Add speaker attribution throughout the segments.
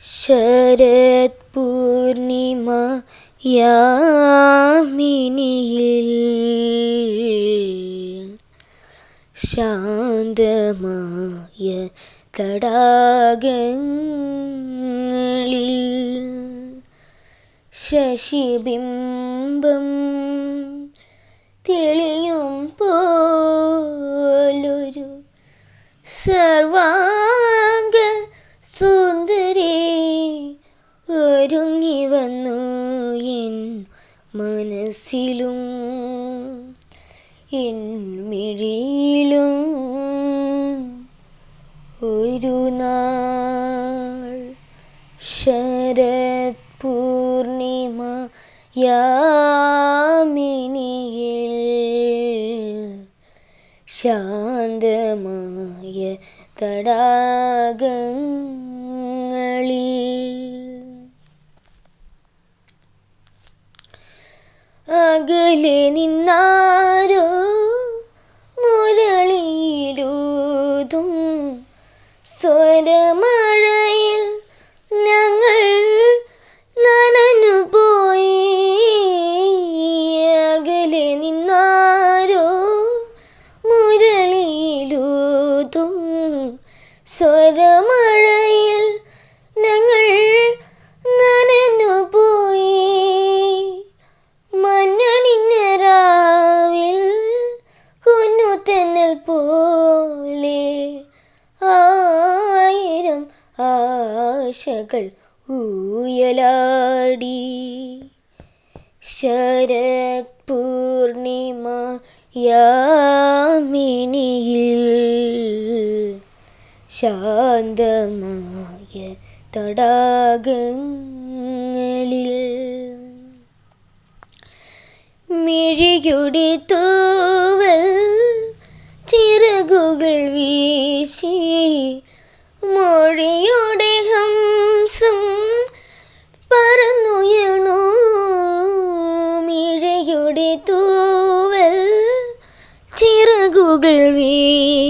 Speaker 1: ശരത് പൂർണിമ യാമിനിയിൽ ശാന്തമായ തടാകങ്ങളിൽ ശശിബിംബം തെളിയും പോലൊരു സർവാംഗ ഒരുങ്ങി വന്നു എൻ മനസ്സിലും എൻ മിഴിയിലും. ഒരു നാൾ ശരത് പൂർണിമ യാമിനിയിൽ ശാന്തമായ തടാകങ്ങളിൽ അകലെ നിന്നാരോ മുരളിയിലൂതും സ്വരമഴയിൽ ഞങ്ങൾ നനഞ്ഞുപോയി അകലെ നിന്നാരോ മുരളിയിലൂതും സ്വരമഴയിൽ ആശകൾ ഊയലാടി. ശരത് പൂർണിമ യാമിനിയിൽ ശാന്തമായ തടാകങ്ങളിൽ മിഴിയുടെ തൂവൽ ചിറകുകൾ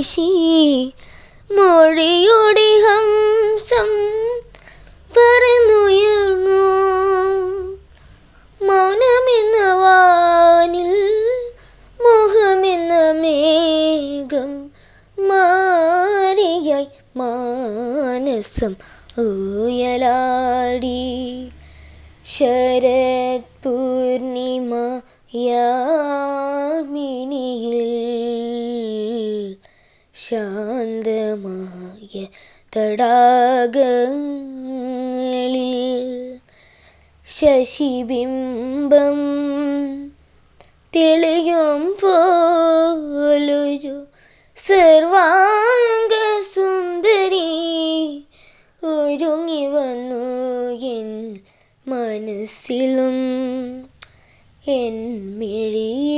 Speaker 1: വീശി മൊഴിയുടെ ഹംസം പറന്നുയർന്നു മൗനമെന്ന വാനിൽ മോഹമെന്ന മേഘം മാറിയായി മാനസം ഊയലാടി. ശരത് പൂർണിമ ശാന്തമായ തടാകങ്ങളിൽ ശശിബിംബം തെളിയും പോലൊരു സർവാംഗ സുന്ദരി ഒരുങ്ങി വന്നു എൻ മനസ്സിലും എൻ മിഴിയിലും